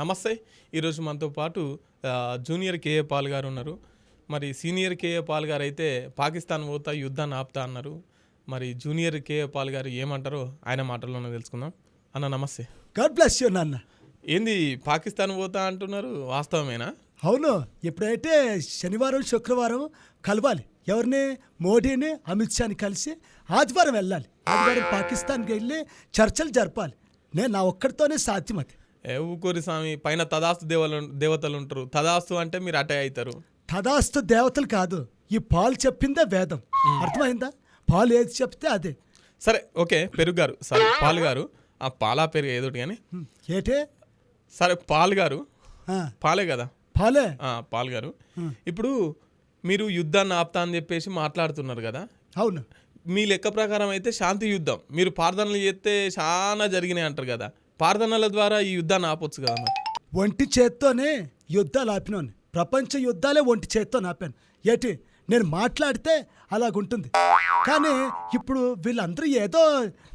నమస్తే. ఈరోజు మనతో పాటు జూనియర్ కేఏ పాల్ గారు ఉన్నారు. మరి సీనియర్ కేఏ పాల్ గారు అయితే పాకిస్తాన్ పోతా యుద్ధాన్ని ఆపుతా అన్నారు. మరి జూనియర్ కేఏ పాల్ గారు ఏమంటారో ఆయన మాటల్లోనే తెలుసుకుందాం. అన్న నమస్తే. గాడ్ బ్లెస్ యూ నాన్న. ఏంది పాకిస్తాన్ పోతా అంటున్నారు వాస్తవమేనా? అవును ఇప్పుడైతే శనివారం శుక్రవారం కలవాలి ఎవరిని? మోడీని అమిత్ షాని కలిసి ఆదివారం వెళ్ళాలి. ఆదివారం పాకిస్తాన్కి వెళ్ళి చర్చలు జరపాలి. నేను నా ఒక్కడితోనే సాధ్యం అది. ఊకోరి స్వామి పైన తదాస్తు దేవలు దేవతలు ఉంటారు. తదాస్తు అంటే మీరు అటే అవుతారు. తదాస్తు దేవతలు కాదు ఈ పాలు చెప్పిందే వేదం. అర్థమైందా? పాలు ఏది చెప్తే అదే. సరే ఓకే పెరుగు గారు సరే పాల్ గారు ఆ పాలా పెరుగు ఏదోటి కానీ. ఏటే? సరే పాల్ గారు పాలే కదా. పాలే? పాల్ గారు ఇప్పుడు మీరు యుద్ధాన్ని ఆపుతా అని చెప్పేసి మాట్లాడుతున్నారు కదా. అవును. మీ లెక్క ప్రకారం అయితే శాంతి యుద్ధం. మీరు ప్రార్థనలు చేస్తే చాలా జరిగినాయి అంటారు కదా. ప్రార్థనల ద్వారా ఈ యుద్ధాన్ని ఆపొచ్చు కదా ఒంటి చేత్తోనే యుద్ధాలు ఆపినాను. ప్రపంచ యుద్ధాలే ఒంటి చేత్తో ఆపాను. ఏటి? నేను మాట్లాడితే అలాగుంటుంది. కానీ ఇప్పుడు వీళ్ళందరూ ఏదో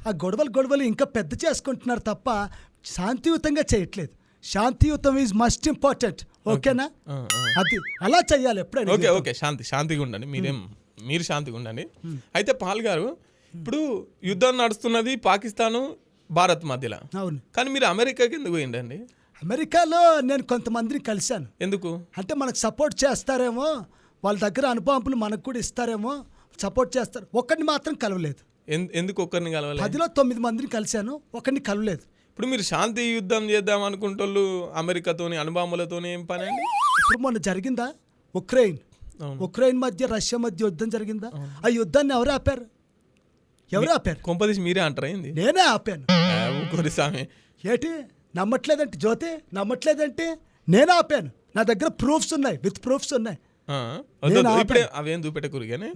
ఆ గొడవలు గొడవలు ఇంకా పెద్ద చేసుకుంటున్నారు తప్ప శాంతియుతంగా చేయట్లేదు. శాంతియుతం ఈజ్ మస్ట్ ఇంపార్టెంట్. ఓకేనా. అది అలా చెయ్యాలి ఎప్పుడైనా ఓకే ఓకే. శాంతి శాంతిగా ఉండండి. మీరేం మీరు శాంతిగా ఉండండి. అయితే పాల్ గారు ఇప్పుడు యుద్ధం నడుస్తున్నది పాకిస్తాను భారత్ మధ్యలో. అవును. కానీ మీరు అమెరికాకి ఎందుకు పోయిండండి? అమెరికాలో నేను కొంతమందిని కలిశాను. ఎందుకు? అంటే మనకు సపోర్ట్ చేస్తారేమో వాళ్ళ దగ్గర అనుభవాలు మనకు కూడా ఇస్తారేమో సపోర్ట్ చేస్తారు. ఒక్కడిని మాత్రం కలవలేదు. ఎందుకు ఒక్కరిని కలవాలి పదిలో తొమ్మిది మందిని కలిశాను ఒకరిని కలవలేదు. ఇప్పుడు మీరు శాంతి యుద్ధం చేద్దాం అనుకుంటోళ్ళు అమెరికాతోని అణుబాంబులతోని ఏం పని అండి? ఇప్పుడు మొన్న జరిగిందా? ఉక్రెయిన్. ఉక్రెయిన్ మధ్య రష్యా మధ్య యుద్ధం జరిగిందా? ఆ యుద్ధాన్ని ఎవరు ఆపారు? ఎవరు ఆపారు? కొంపదీసి మీరే అంటారా ఏంది? నేనే ఆపాను. ఊకోరి స్వామి. ఏటి? నమ్మట్లేదంటే జ్యోతి నమ్మట్లేదంటే నేనే ఆపాను. నా దగ్గర ప్రూఫ్స్ ఉన్నాయి విత్ ప్రూఫ్స్ ఉన్నాయి. ఆ, వద్దు, నేను వద్దు, ఇప్పుడే అవేం చూపెట్టకూరు కానీ?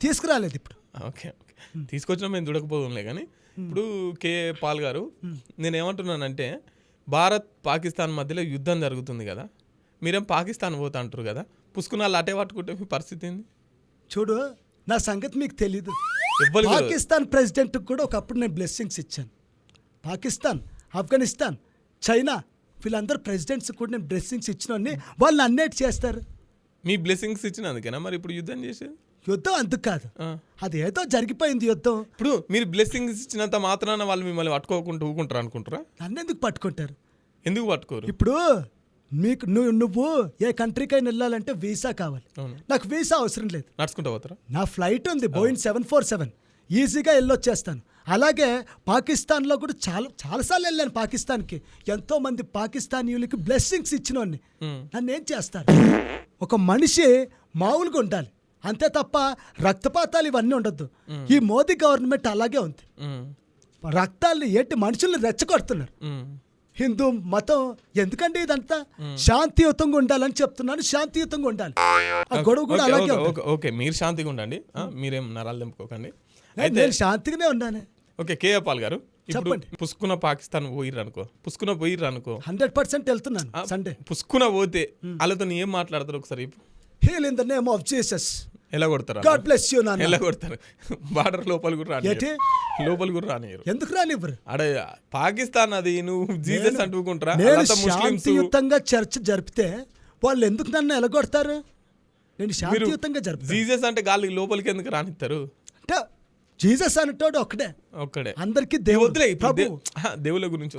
తీసుకురాలేదు ఇప్పుడు. Okay okay. తీసుకొచ్చిన మేము చూడకపోదుంలే కానీ. ఇప్పుడు కే పాల్ గారు నేను ఏమంటున్నానంటే భారత్ పాకిస్తాన్ మధ్యలో యుద్ధం జరుగుతుంది కదా. మీరేం పాకిస్తాన్ పోతా అంటారు కదా. పుష్కునాలు అటే పట్టుకుంటే మీ పరిస్థితి ఏంది? చూడు నా సంగతి మీకు తెలీదు. పాకిస్తాన్ ప్రెసిడెంట్ కూడా ఒకప్పుడు నేను బ్లెస్సింగ్స్ ఇచ్చాను. పాకిస్తాన్ ఆఫ్ఘనిస్తాన్ చైనా వీళ్ళందరూ ప్రెసిడెంట్స్ కూడా నేను బ్లెస్సింగ్స్ ఇచ్చినోడిని వాళ్ళు అన్నేటి చేస్తారు. మీ బ్లెస్సింగ్స్ ఇచ్చినందుకేనా మరి ఇప్పుడు యుద్ధం చేసేది? యుద్ధం అందుకు కాదు. అది ఏదో జరిగిపోయింది యుద్ధం. ఇప్పుడు మీరు బ్లెస్సింగ్స్ ఇచ్చినంత మాత్రాన వాళ్ళు మిమ్మల్ని పట్టుకోకుండా ఊకుంటారు అనుకుంటారా? నన్నెందుకు పట్టుకుంటారు? ఎందుకు పట్టుకోరు? ఇప్పుడు మీకు నువ్వు నువ్వు ఏ కంట్రీకైనా వెళ్ళాలంటే వీసా కావాలి. నాకు వీసా అవసరం లేదు. నడుచుకుంటా పోతారా? నా ఫ్లైట్ ఉంది బోయింగ్ సెవెన్ ఫోర్ సెవెన్. ఈజీగా వెళ్ళొచ్చేస్తాను అలాగే పాకిస్తాన్లో కూడా చాలా చాలాసార్లు వెళ్ళాను పాకిస్తాన్కి. ఎంతో మంది పాకిస్తానీయులకి బ్లెస్సింగ్స్ ఇచ్చినోడిని ఉమ్. నన్ను ఏం చేస్తారు? ఒక మనిషి మామూలుగా ఉండాలి. అంతే తప్ప రక్తపాతాలు ఇవన్నీ ఉండొద్దు. ఈ మోదీ గవర్నమెంట్ అలాగే ఉంది. రక్తాలు ఏంటి మనుషుల్ని రెచ్చగొడుతున్నారు. హిందూ మతం ఎందుకండి ఇదంతా? శాంతియుతంగా ఉండాలని చెప్తున్నాను శాంతియుతంగా ఉండాలి. ఆ గొడవ కూడా అలాగే ఓకే, మీరు శాంతిగా ఉండండి. మీరేం నరాలు నేను- నేను శాంతిగానే ఉన్నాను. ఓకే కేఏ పాల్ గారు చెప్పండి. పుష్కున పాకిస్తాన్ పోయిర్రు అనుకో పుష్కున పోయిర్రు అనుకో హండ్రెడ్ పర్సెంట్ వెళ్తున్నాను సండే. పుష్కున పోతే వాళ్ళతో ఏం మాట్లాడతారు ఒకసారి. Heal in the name of Jesus ఎలా కొడతారు గాడ్ బ్లెస్ యూ నాన్న. ఎలా కొడతారు? బార్డర్ లోపల కూడా? రానియరు లోపల కూడా రానియరు ఎందుకు రానివ్వరు? అడే పాకిస్తాన్ అది నువ్వు జీసస్ అంటుకుంటారా? శాంతియుతంగా చర్చ జరిపితే వాళ్ళు ఎందుకు నన్ను ఎలగొడతారు? నేను శాంతియుతంగా జరుపుతాను. జీసస్ అంటే గాలి లోపలికి ఎందుకు రానిస్తారు? జీసస్ అనేటోడు ఒక్కడే. ఒక్కడే. అందరికీ వద్దులే దేవుడు. ఇప్పుడు ప్రభు దే- ఆహా, దేవుళ్ళ గురించి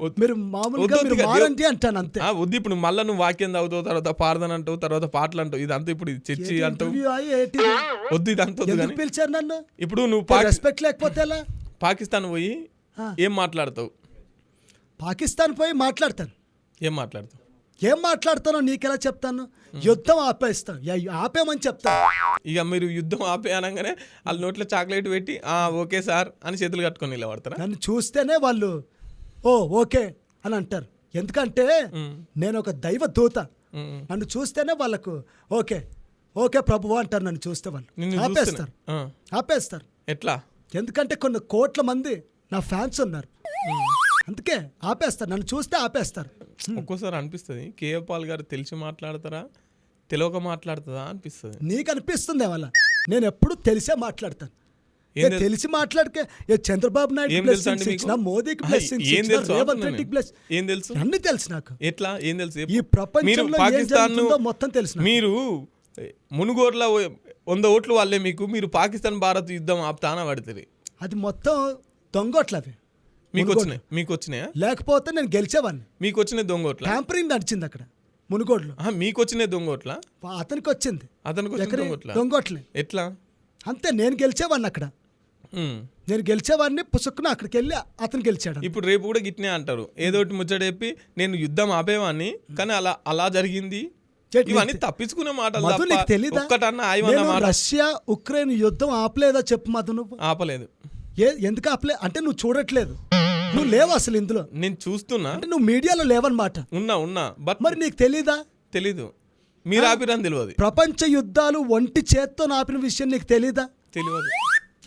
వద్దు. మీరు మామూలుగా మీరు మారండి అంటాను అంతే. వద్దు ఇప్పుడు మళ్ళీ నువ్వు వాక్యం చదువుతావు తర్వాత పాడదని అంటావు తర్వాత పాటలు అంటావు ఇదంతా ఇప్పుడు చర్చి అంటావు? వద్దు ఇదంతా ఎందుకు పిలిచారు నన్ను? ఇప్పుడు నువ్వు పాకి- రెస్పెక్ట్ లేకపోతే ఎలా? పాకిస్తాన్ పోయి. ఏం మాట్లాడతావు? పాకిస్తాన్ పోయి మాట్లాడతాను. ఏం మాట్లాడతావు? ఏం మాట్లాడతానో నీకెలా చెప్తాను? యుద్ధం ఆపేస్తాను. ఆపేమని చెప్తాను. ఇక మీరు యుద్ధం ఆపే అనగానే వాళ్ళ నోట్లో చాక్లెట్ పెట్టి ఆ ఓకే సార్ అని చేతులు కట్టుకొని నిలబడతారా? నన్ను చూస్తేనే వాళ్ళు ఓ ఓకే అని అంటారు. ఎందుకంటే నేను ఒక దైవ దూత. నన్ను చూస్తేనే వాళ్ళకు ఓకే ఓకే ప్రభువు అంటారు నన్ను చూస్తే వాళ్ళు. ఆపేస్తారు. ఆపేస్తారు. ఎట్లా? ఎందుకంటే కొన్ని కోట్ల మంది నా ఫ్యాన్స్ ఉన్నారు. అందుకే ఆపేస్తారు నన్ను చూస్తే ఆపేస్తారు. ఒక్కోసారి అనిపిస్తుంది కేఏ పాల్ గారు తెలిసి మాట్లాడతారా తెలియక మాట్లాడుతుందా అనిపిస్తుంది. నీకు అనిపిస్తుంది వాళ్ళ నేను ఎప్పుడు తెలిసే మాట్లాడతాను. తెలుసు? ఏ చంద్రబాబు నాయుడు బ్లెస్సింగ్స్ ఇచ్చిన మోదీకి బ్లెస్సింగ్స్ ఏం ఇచ్చిన తెలుసు రేవంత్ అంటున్నా రెడ్డికి నేను. బ్లెస్ ఏం తెలుసు? అన్ని తెలుసు నాకు. ఎట్లా? ఏం తెలుసు? ఈ ప్రపంచంలో పాకిస్తాన్ మొత్తం తెలుసు. మీరు మునుగోర్ల వంద ఓట్లు వాళ్ళే మీకు మీరు పాకిస్తాన్ భారత్ యుద్ధం ఆపుతాన పడుతుంది అది మొత్తం దొంగోట్లు అవి మీకు. వచ్చినాయి మీకు వచ్చినాయా లేకపోతే నేను గెలిచేవాడిని మీకు వచ్చిన దొంగ ఓట్ల ట్యాంపరింగ్ నడిచింది అక్కడ మునుగోడులో. మీకు వచ్చిన దొంగ ఓట్ల అతనికి వచ్చింది అతనికి వచ్చిన దొంగోట్లే. ఎట్లా? అంతే నేను గెలిచేవాడిని అక్కడ. నేను గెలిచేవాడిని పుసుక్కున అక్కడికి వెళ్ళి అతను గెలిచాడు. ఇప్పుడు రేపు కూడా గిట్నే అంటారు. ఏదో ఒకటి ముచ్చట చెప్పి నేను యుద్ధం ఆపేవాడిని కానీ అలా అలా జరిగింది? ఇవన్నీ తప్పించుకునే మాటలు మధు నీకు తెలీదా? మాట రష్యా ఉక్రెయిన్ యుద్ధం ఆపలేదా చెప్పు మధు నువ్వు? ఆపలేదు. ఏ ఎందుకు ఆపలే అంటే నువ్వు చూడట్లేదు. నువ్వు లేవు అసలు ఇందులో. నేను చూస్తున్నా. అంటే నువ్వు మీడియాలో లేవన్నమాట. ఉన్నా ఉన్నా. బట్ మరి నీకు తెలీదా? తెలీదు. మీరు ఆపిరని తెలియదు ప్రపంచ యుద్ధాలు ఒంటి చేత్తో ఆపిన విషయం నీకు తెలీదా? తెలియదు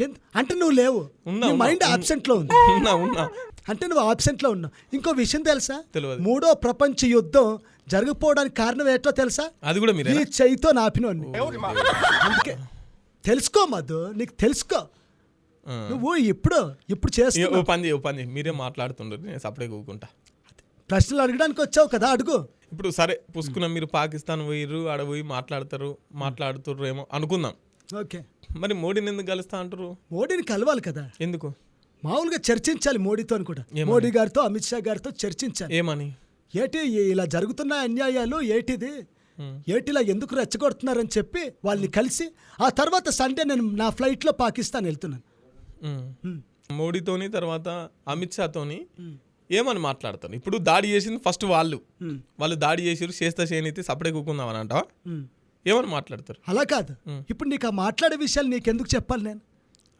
ఎందు- అంటే నువ్వు లేవు. మైండ్. ఆబ్సెంట్లో ఉంది. ఉన్నా ఉన్నా. అంటే నువ్వు ఆబ్సెంట్లో ఉన్నావు. ఇంకో విషయం తెలుసా? తెలియదు. మూడో ప్రపంచ యుద్ధం జరగకపోవడానికి కారణం ఏంటో తెలుసా? అది కూడా మీరే ఈ చెయ్యితో నాపినోడిని. అందుకే తెలుసుకో మధు నీకు తెలుసుకో. నువ్వు ఓ పని చేయి, ఓ పని చేయి. మీరే మాట్లాడుతుండ్రు నేను సపడే కూకుంటా ప్రశ్నలు అడగడానికి వచ్చావు కదా అడుగు. ఇప్పుడు సరే పుసుకున్న మీరు పాకిస్తాన్ పోయిర్రు ఆడ పోయి మాట్లాడతారు మాట్లాడుతుర్రు ఏమో అనుకుందాం. ఓకే. మరి మోడీని ఎందుకు కలుస్తా అంటారు మోడీని కలవాలి కదా. ఎందుకు? మామూలుగా చర్చించాలి మోడీతో కూడా? మోడీ గారితో అమిత్ షా గారితో చర్చించాలి. ఏమని? ఏటి ఇలా జరుగుతున్న అన్యాయాలు ఏటిది. ఏటిలా ఎందుకు రెచ్చగొడుతున్నారని చెప్పి వాళ్ళని కలిసి ఆ తర్వాత సండే నేను నా ఫ్లైట్లో పాకిస్తాన్ వెళ్తున్నాను. మోడీతోని తర్వాత అమిత్ షాతోని ఏమని మాట్లాడతారు? ఇప్పుడు దాడి చేసింది ఫస్ట్ వాళ్ళు. వాళ్ళు దాడి చేసిరు చేస్తా చేయనైతే సపడే కూకుందాం అని అంటావా. ఏమని మాట్లాడతారు? అలా కాదు. ఇప్పుడు నీకు ఆ మాట్లాడే విషయాలు నీకెందుకు చెప్పాలి నేను?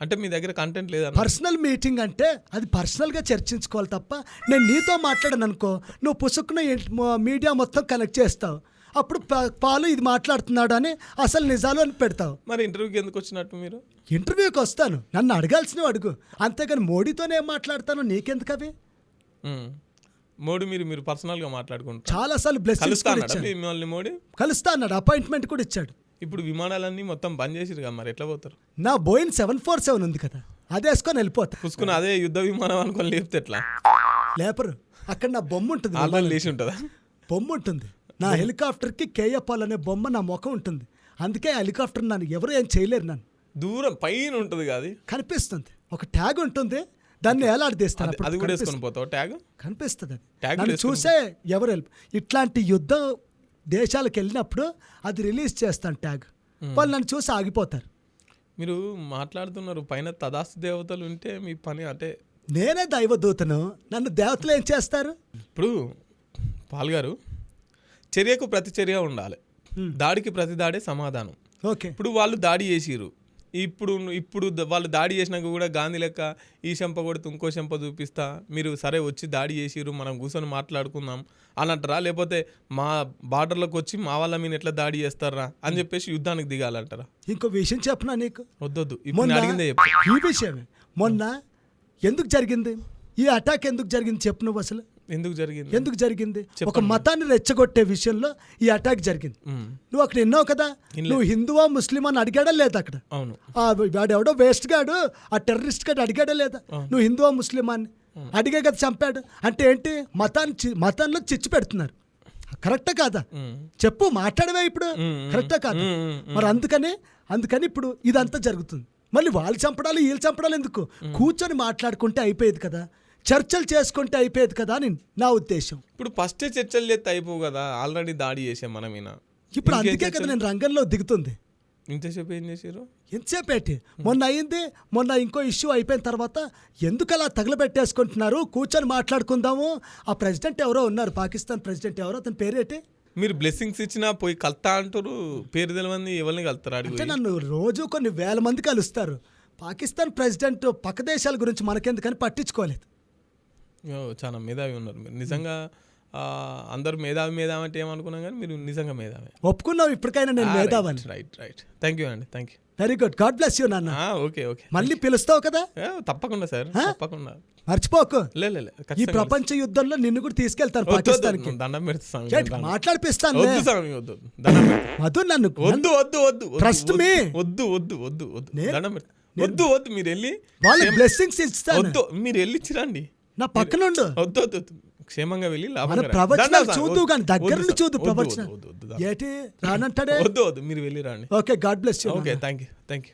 అంటే మీ దగ్గర కంటెంట్ లేదన్న పర్సనల్ మీటింగ్ అంటే అది పర్సనల్గా చర్చించుకోవాలి తప్ప నేను నీతో మాట్లాడాను అనుకో నువ్వు పుసుక్కున మీడియా మొత్తం కనెక్ట్ చేస్తావు. అప్పుడు పాలు ఇది మాట్లాడుతున్నాడు అని అసలు నిజాలు అని పెడతావు. మరి ఇంటర్వ్యూకి ఎందుకు వచ్చినట్టు మీరు? ఇంటర్వ్యూకి వస్తాను. నన్ను అడగాల్సినవి అడుగు. అంతేగాని మోడీతోనే ఏం మాట్లాడతాను నీకెందుకు అవి. మోడీ మీరు మీరు పర్సనల్గా మాట్లాడుకుంటారు. కూడా అన్నాడా ఇచ్చాడు. మిమ్మల్ని మోడీ? కలుస్తా అన్నాడు అపాయింట్మెంట్ కూడా ఇచ్చాడు. ఇప్పుడు విమానాలన్నీ మొత్తం బంద్ చేసిరు కదా మరి ఎట్లా పోతారు? నా బోయిన్ సెవెన్ ఫోర్ సెవెన్ ఉంది కదా అది వేసుకొని వెళ్ళిపోతా. పుసుకుని అదే యుద్ధ విమానం అనుకొని లేపితే ఎట్లా? లేపరు. అక్కడ నా బొమ్మ ఉంటుంది లేచి ఉంటుందా? బొమ్మ ఉంటుంది. నా హెలికాప్టర్కి కేఎపాల్ అనే బొమ్మ నా ముఖం ఉంటుంది. అందుకే హెలికాప్టర్ నన్ను ఎవరు ఏం చేయలేరు నన్ను. దూరం పైన ఉంటుంది కదా. కనిపిస్తుంది. ఒక ట్యాగ్ ఉంటుంది. దాన్ని ఎలాడదీస్తాను అది- కూడా వేసుకొని పోతావు? ట్యాగ్? కనిపిస్తుంది అది. నన్ను చూసే ఎవరు help. ఇట్లాంటి యుద్ధ దేశాలకు వెళ్ళినప్పుడు అది రిలీజ్ చేస్తాను ట్యాగ్. వాళ్ళు నన్ను చూసి ఆగిపోతారు. మీరు మాట్లాడుతున్నారు పైన తదాస్తు దేవతలు ఉంటే మీ పని అంటే. నేనే దైవదూతను. నన్ను దేవతలు ఏం చేస్తారు? ఇప్పుడు పాల్గారు చర్యకు ప్రతి చర్య ఉండాలి దాడికి ప్రతి దాడే సమాధానం. ఓకే. ఇప్పుడు వాళ్ళు దాడి చేసిరు ఇప్పుడు ఇప్పుడు వాళ్ళు దాడి చేసినాక కూడా గాంధీ లెక్క ఈ చెంప కొడుతూ ఇంకో చెంప చూపిస్తా మీరు సరే వచ్చి దాడి చేసిరు మనం కూర్చొని మాట్లాడుకుందాం అని అంటారా లేకపోతే మా బార్డర్లోకి వచ్చి మా వాళ్ళ మీద ఎట్లా దాడి చేస్తారా? అని చెప్పేసి యుద్ధానికి దిగాలంటారా? ఇంకో విషయం చెప్పనా నీకు? వద్దొద్దు. ఇప్పుడు మొన్న నేను అడిగిందే చెప్పు. ఈ విషయమే మొన్న ఎందుకు జరిగింది? ఈ అటాక్ ఎందుకు జరిగింది చెప్పు నువ్వు అసలు. ఎందుకు జరిగింది? ఎందుకు జరిగింది? ఒక మతాన్ని రెచ్చగొట్టే విషయంలో ఈ అటాక్ జరిగింది. నువ్వు అక్కడ ఎన్నో కదా? నువ్వు హిందువా ముస్లిం అని అడిగాడా లేదా అక్కడ? వాడెవడో వేస్ట్ గాడు ఆ టెర్రరిస్ట్ గాడు అడిగాడా లేదా? నువ్వు హిందువా ముస్లిం అని అడిగే కదా చంపాడు. అంటే ఏంటి? మతాన్ని మతంలో చిచ్చు పెడుతున్నారు. కరెక్టా కాదా? చెప్పు మాట్లాడవే ఇప్పుడు. కరెక్టా కాదా? మరి అందుకనే అందుకని ఇప్పుడు ఇదంతా జరుగుతుంది. మళ్ళీ వాళ్ళు చంపడాలి వీళ్ళు చంపడాలి ఎందుకు? కూర్చొని మాట్లాడుకుంటే అయిపోయేది కదా. చర్చలు చేసుకుంటే అయిపోయేది కదా అని నా ఉద్దేశం. ఇప్పుడు ఫస్టే చర్చలు చేస్తే అయిపోవు కదా ఆల్రెడీ దాడి చేసాం మన మీద ఇప్పుడు అందుకే కదా? నేను రంగంలో దిగుతుంది. ఇంతసేపు ఏం చేసారు ఎంతసేపు ఏంటి? మొన్న అయింది మొన్న ఇంకో ఇష్యూ అయిపోయిన తర్వాత ఎందుకు అలా తగలబెట్టేసుకుంటున్నారు? కూర్చొని మాట్లాడుకుందాము. ఆ ప్రెసిడెంట్ ఎవరో ఉన్నారు పాకిస్తాన్ ప్రెసిడెంట్ ఎవరో అతని పేరేంటి మీరు బ్లెస్సింగ్స్ ఇచ్చినా పోయి కలుతా అంటారు పేరు తెలియని ఎవరిని కలుతారు అంటే నన్ను రోజు కొన్ని వేల మంది కలుస్తారు. పాకిస్తాన్ ప్రెసిడెంట్ పక్క దేశాల గురించి మనకెందుకని పట్టించుకోలేదు. చాలా మేధావి ఉన్నారు. మీరు నిజంగా అందరు మేధావి మేధావి అంటే ఏమనుకున్నాం కానీ మీరు నిజంగా మేధావి. ఒప్పుకున్నావు ఇప్పటికైనా నేను మేధావని? రైట్ రైట్ థ్యాంక్ యూ అండి thank you very good God bless you నాన్న. ఓకే ఓకే మళ్ళీ పిలుస్తావు కదా? తప్పకుండా సార్ తప్పకుండా. మర్చిపోకు. ఈ ప్రపంచ యుద్ధంలో నిన్ను కూడా వద్దు, పాకిస్తాన్కి. దండం పెడతా స్వామి, చేట్ దండం. మాట్లాడిపిస్తాను వద్దు. దండం మధు నన్ను వద్దు వద్దు వద్దు వద్దు, Trust వద్దు. వద్దు వద్దు వద్దు దండం వద్దు వద్దు మీరు వెళ్ళి బ్లెస్సింగ్స్ ఇస్తాను. వద్దు మీరు వెళ్ళి ఇచ్చిరండి నా పక్కనుండు వద్దు వద్దు. క్షేమంగా వెళ్ళి. ప్రవచనాలు చూద్దు. కానీ దగ్గర నుండి చూద్దు వద్దు. ఏటి రానంటాడే వద్దు వద్దు మీరు వెళ్ళి రండి okay God bless okay thank you thank you